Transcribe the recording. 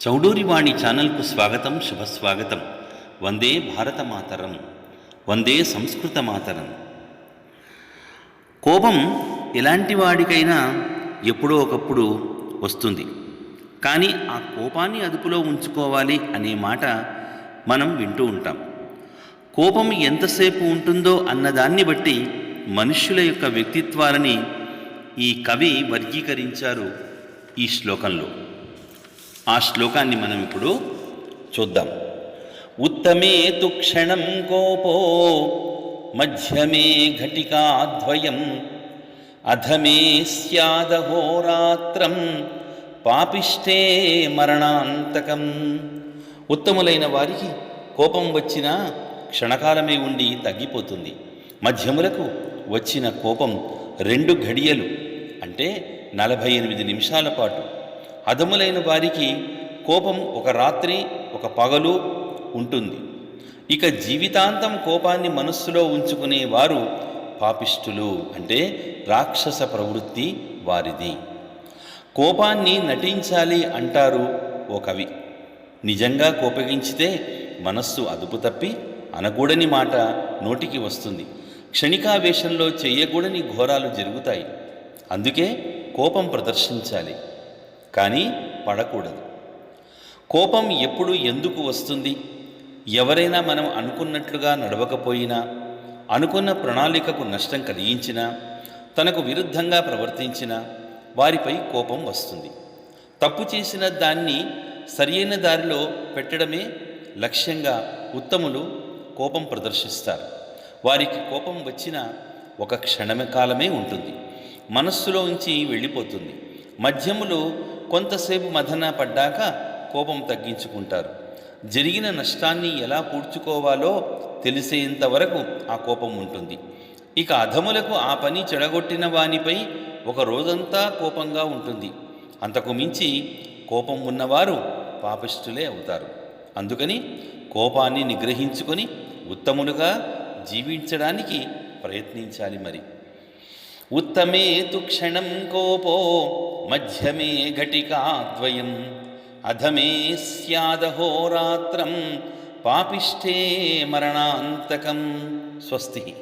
చౌడూరివాణి ఛానల్కు స్వాగతం శుభస్వాగతం. వందే భారతమాతరం వందే సంస్కృత మాతరం కోపం ఎలాంటి వాడికైనా ఎప్పుడో ఒకప్పుడు వస్తుంది. కానీ ఆ కోపాన్ని అదుపులో ఉంచుకోవాలి అనే మాట మనం వింటూ ఉంటాం. కోపం ఎంతసేపు ఉంటుందో అన్నదాన్ని బట్టి మనుష్యుల యొక్క వ్యక్తిత్వాలని ఈ కవి వర్గీకరించారు ఈ శ్లోకంలో. ఆ శ్లోకాన్ని మనం ఇప్పుడు చూద్దాం. ఉత్తమే తు క్షణం కోపో మధ్యమే ఘటికాద్వయం అధమే స్యాదహోరాత్రం పాపిష్టే మరణాంతకం. ఉత్తములైన వారికి కోపం వచ్చినా క్షణకాలమే ఉండి తగ్గిపోతుంది. మధ్యములకు వచ్చిన కోపం రెండు ఘడియలు అంటే నలభై ఎనిమిది నిమిషాల పాటు. అధములైన వారికి కోపం ఒక రాత్రి ఒక పగలు ఉంటుంది. ఇక జీవితాంతం కోపాన్ని మనస్సులో ఉంచుకునే వారు పాపిష్టులు అంటే రాక్షస ప్రవృత్తి వారిది. కోపాన్ని నటించాలి అంటారు ఓ కవి. నిజంగా కోపగించితే మనస్సు అదుపు తప్పి అనకూడని మాట నోటికి వస్తుంది. క్షణికావేశంలో చెయ్యకూడని ఘోరాలు జరుగుతాయి. అందుకే కోపం ప్రదర్శించాలి. కానీ పడకూడదు. కోపం ఎప్పుడు ఎందుకు వస్తుంది? ఎవరైనా మనం అనుకున్నట్లుగా నడవకపోయినా అనుకున్న ప్రణాళికకు నష్టం కలిగించినా తనకు విరుద్ధంగా ప్రవర్తించినా వారిపై కోపం వస్తుంది. తప్పు చేసిన దాన్ని సరియైన దారిలో పెట్టడమే లక్ష్యంగా ఉత్తములు కోపం ప్రదర్శిస్తారు. వారికి కోపం వచ్చిన ఒక క్షణమే కాలమే ఉంటుంది. మనస్సులో ఉంచి వెళ్ళిపోతుంది. మధ్యములు కొంతసేపు మదన పడ్డాక కోపం తగ్గించుకుంటారు. జరిగిన నష్టాన్ని ఎలా పూడ్చుకోవాలో తెలిసేంత వరకు ఆ కోపం ఉంటుంది. ఇక అధములకు ఆ పని చెడగొట్టిన వానిపై ఒక రోజంతా కోపంగా ఉంటుంది. అంతకు మించి కోపం ఉన్నవారు పాపిష్టులే అవుతారు. అందుకని కోపాన్ని నిగ్రహించుకొని ఉత్తములుగా జీవించడానికి ప్రయత్నించాలి మరి. ఉత్తమే తు క్షణం కోపో మధ్యమే ఘటికాద్వయం అధమే స్యాదహోరాత్రం పాపిష్టే మరణాంతకం. స్వస్తి.